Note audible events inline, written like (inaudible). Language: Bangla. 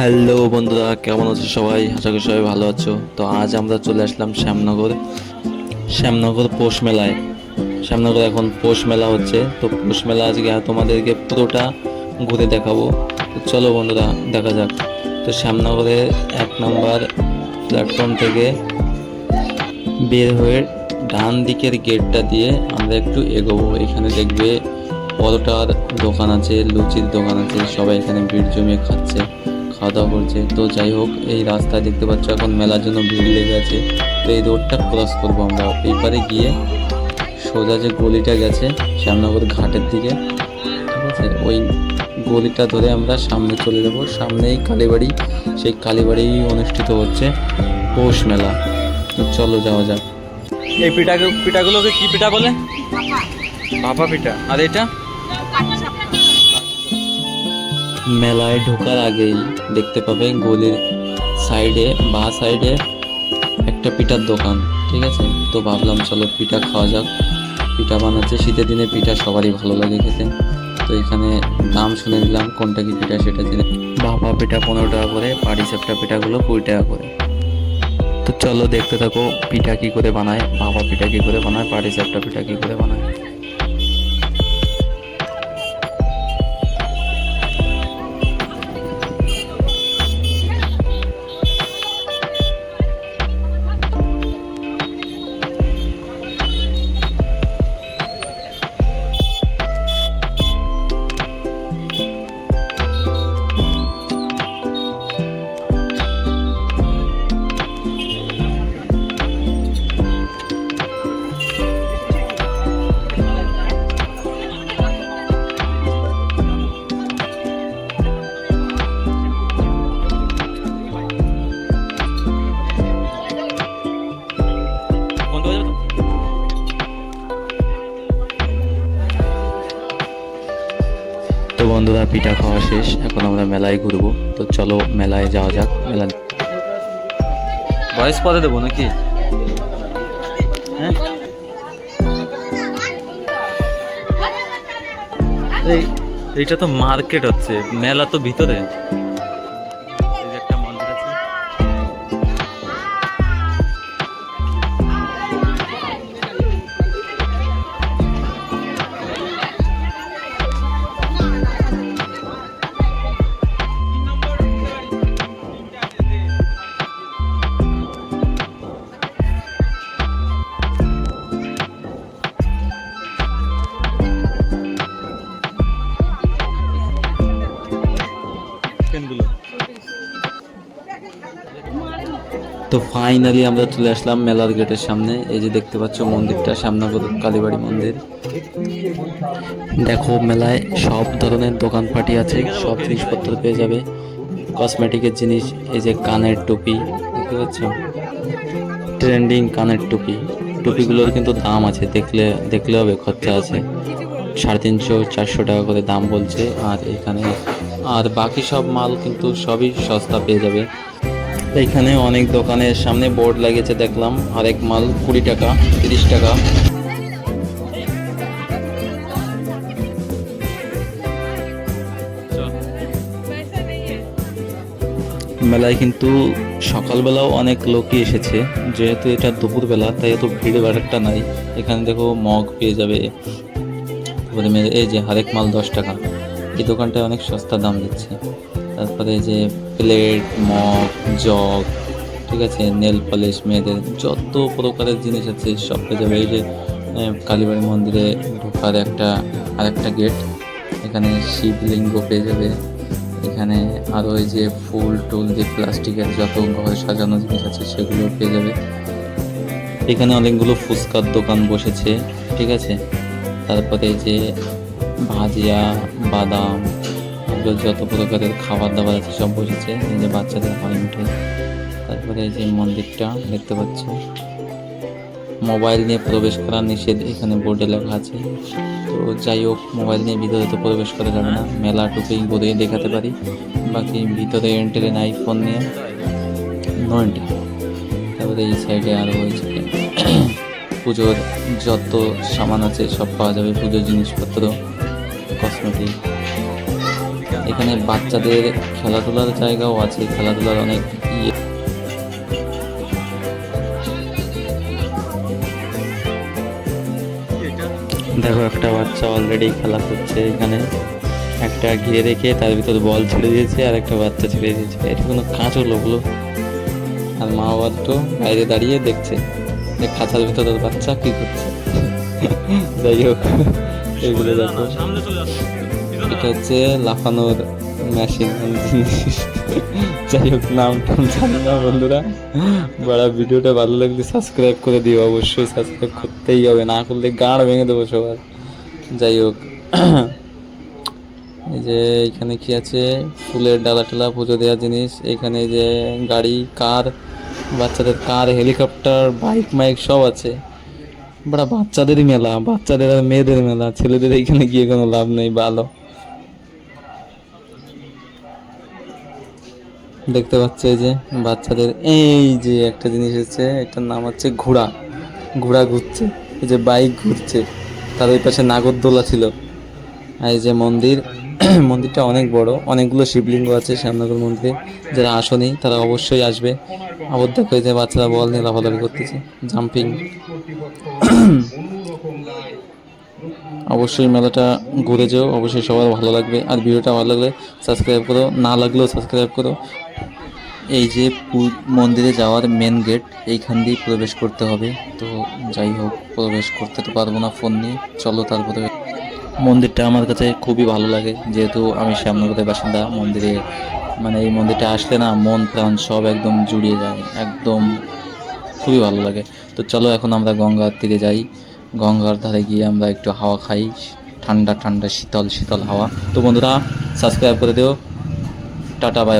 হ্যালো বন্ধুরা, কেমন আছো সবাই? আশা করি সবাই ভালো আছো। তো আজ আমরা চলে আসলাম শ্যামনগর শ্যামনগর পৌষ মেলায়। শ্যামনগর এখন পৌষ মেলা হচ্ছে। তো পৌষ মেলা আজকে তোমাদেরকে পুরোটা ঘুরে দেখাবো। তো চলো বন্ধুরা, দেখা যাক। তো শ্যামনগরের এক নম্বর প্ল্যাটফর্ম থেকে বের হয়ে ডান দিকের গেটটা দিয়ে আমরা একটু এগোবো। এখানে দেখবে পরোটার দোকান আছে, লুচির দোকান আছে, সবাই এখানে ভিড় জমিয়ে খাচ্ছে। খাওয়া দাওয়া করছে। তো যাই হোক এই রাস্তায় দেখতে পাচ্ছ এখন মেলার জন্য ভিড় লেগে আছে। তো এই রোডটা ক্রস করব আমরা। এই পারে গিয়ে সোজা যে গলিটা গেছে শ্যামনগর ঘাটের দিকে ঠিক আছে? ওই গলিটা ধরে আমরা সামনে চলে যাব। সামনেই কালীবাড়ি। সেই কালীবাড়ি অনুষ্ঠিত হচ্ছে পৌষ মেলা। তো চলো যাওয়া যাক। এই পিঠাকে পিঠাগুলোকে কি পিঠা বলে? ভাপা পিঠা। আর এটা? মেলায় ঢোকার আগেই দেখতে পাবে গলির সাইডে বা সাইডে একটা পিঠার দোকান, ঠিক আছে? তো ভাবলাম চলো পিঠা খাওয়া যাক। পিঠা বানাচ্ছে, শীতের দিনে পিঠা সবারই ভালো লাগে খেতে। তো এখানে দাম শুনে দিলাম কোনটা কি পিঠা সেটা জেনে ভাপা পিঠা পনেরো টাকা করে, পাটি সেপটা পিঠাগুলো কুড়ি টাকা করে। তো চলো দেখতে থাকো পিঠা কি করে বানায় ভাপা পিঠা কি করে বানায়, পাটি সেপটা পিঠা কি করে বানায়। তো বন্ধুরা, পিঠা খাওয়া শেষ। এখন আমরা মেলায় ঘুরবো। তো চলো, মেলায় যাওয়া যাক। মেলা বয়স পরে দেবো নাকি? হ্যাঁ? এই, এইটা তো মার্কেট হচ্ছে। মেলা তো ভিতরে। তো ফাইনালি আমরা চলে আসলাম মেলার গেটের সামনে। এই যে দেখতে পাচ্ছ মন্দিরটা সামনে কালীবাড়ি মন্দির। দেখো মেলায় সব ধরনের দোকানপাটি আছে, সব জিনিসপত্র পেয়ে যাবে। কসমেটিকের জিনিস, এই যে কানের টুপি, দেখতে পাচ্ছ? ট্রেন্ডিং কানের টুপি। টুপিগুলোর কিন্তু দাম আছে, দেখলে দেখলে হবে, খরচা আছে। সাড়ে তিনশো, চারশো টাকা করে দাম বলছে, আর এখানে, আর বাকি সব মাল কিন্তু সবই সস্তা পেয়ে যাবে। এখানে অনেক দোকানের সামনে বোর্ড লাগিয়েছে, দেখলাম। আরেক মাল, কুড়ি টাকা, তিরিশ টাকা। মেলায় কিন্তু সকালবেলাও অনেক লোকই এসেছে। যেহেতু এটা দুপুরবেলা, তাই এত ভিড় একটা নাই। এখানে দেখো মগ পেয়ে যাবে। এই যে হারেক মাল দশ টাকা। এই দোকানটায় অনেক সস্তা দাম দিচ্ছে। তারপরে যে প্লেট মগ, জগ, ঠিক আছে নেল পলিশ মেয়েদের যত প্রকারের জিনিস আছে সব পেয়ে যাবে। এই যে কালীবাড়ি মন্দিরে ঢোকার একটা, আরেকটা গেট এখানে শিবলিঙ্গ পেয়ে যাবে। এখানে আরও এই যে ফুল টুল যে প্লাস্টিকের যত ঘরে সাজানো জিনিস আছে সেগুলো পেয়ে যাবে। এখানে অনেকগুলো ফুচকার দোকান বসেছে, ঠিক আছে। তারপরে এই যে ভাজিয়া, বাদাম এগুলো যত প্রকারের খাবার দাবার আছে সব বসেছে। এই যে বাচ্চাদের হাড়ি মিঠাই তারপরে এই যে মন্দিরটা দেখতে পাচ্ছ। মোবাইল নিয়ে প্রবেশ করা নিষেধ এখানে বোর্ডে লেখা আছে। তো যাই হোক, মোবাইল নিয়ে ভিতরে তো প্রবেশ করা যাবে না। মেলা টুকুই ঘুরে দেখাতে পারি। বাকি ভিতরে এন্ট্রি নাই ফোন নিয়ে। নো এন্ট্রি তারপরে এই সাইডে আরও হয়েছে। (coughs) পুজোর যত সামান আছে সব পাওয়া যাবে। পুজোর জিনিসপত্র কসমেটিক এখানে বাচ্চাদের খেলাধুলার জায়গাও আছে, খেলাধুলার অনেক ইয়ে। দেখো, একটা বাচ্চা অলরেডি খেলা করছে এখানে। একটা ঘিরে রেখে তার ভিতরে বল ছেড়ে দিয়েছে আর একটা বাচ্চা ছেড়ে দিয়েছে। এটা কোনো কাঁচও হলো ওগুলো আর মা বাবা তো বাইরে দাঁড়িয়ে দেখছে যে খাঁচার ভিতরে ওর বাচ্চা কি করছে। (laughs) যাই হোক, এগুলো দেখো। এটা হচ্ছে লাফানোর মেশিন জিনিস। যাই হোক, নাম টাম জানি না বন্ধুরা। বড়, ভিডিওটা ভালো লাগলে সাবস্ক্রাইব করে দিও। অবশ্যই সাবস্ক্রাইব করতেই হবে। না করলে গাঁড় ভেঙে দেবো সবার। যাই হোক, এই যে এখানে কি আছে? ফুলের ডালা টালা, পুজো দেওয়ার জিনিস। এখানে যে গাড়ি, কার, বাচ্চাদের কার, হেলিকপ্টার, বাইক, মাইক সব আছে। বড়, বাচ্চাদেরই মেলা। বাচ্চাদের আর মেয়েদের মেলা। ছেলেদের এখানে গিয়ে কোনো লাভ নেই, ভালো। দেখতে পাচ্ছ এই যে বাচ্চাদের, এই যে একটা জিনিস হচ্ছে, এটার নাম হচ্ছে ঘোড়া। ঘোড়া ঘুরছে, এই যে বাইক ঘুরছে। তার ওই পাশে নাগরদোলা ছিল। আর এই যে মন্দির, (clears throat) মন্দিরটা অনেক বড়, অনেকগুলো শিবলিঙ্গ আছে শ্যামনগর মন্দিরে। যারা আসনি, তারা অবশ্যই আসবে। আবার দেখো এই যে বাচ্চারা বল নিয়ে লাফালাফি করতেছে জাম্পিং (clears throat) অবশ্যই মেলাটা ঘুরে যেও, অবশ্যই সবার ভালো লাগবে। আর ভিডিওটা ভালো লাগলে সাবস্ক্রাইব করো, না লাগলেও সাবস্ক্রাইব করো। এই যে মন্দিরে যাওয়ার মেন গেট এইখান দিয়ে প্রবেশ করতে হবে। তো যাই হোক, প্রবেশ করতে তো পারব না ফোন নিয়ে। চলো তারপরে। মন্দিরটা আমার কাছে খুবই ভালো লাগে। যেহেতু আমি শ্যামনগরের বাসিন্দা, মন্দিরে মানে এই মন্দিরটা আসলে না মন প্রাণ সব একদম জুড়িয়ে যায়। একদম খুবই ভালো লাগে। তো চলো এখন আমরা গঙ্গার তীরে যাই। গঙ্গার ধারে গিয়ে আমরা একটু হাওয়া খাই, ঠান্ডা ঠান্ডা, শীতল শীতল হাওয়া। তো বন্ধুরা সাবস্ক্রাইব করে দিও। Tata bye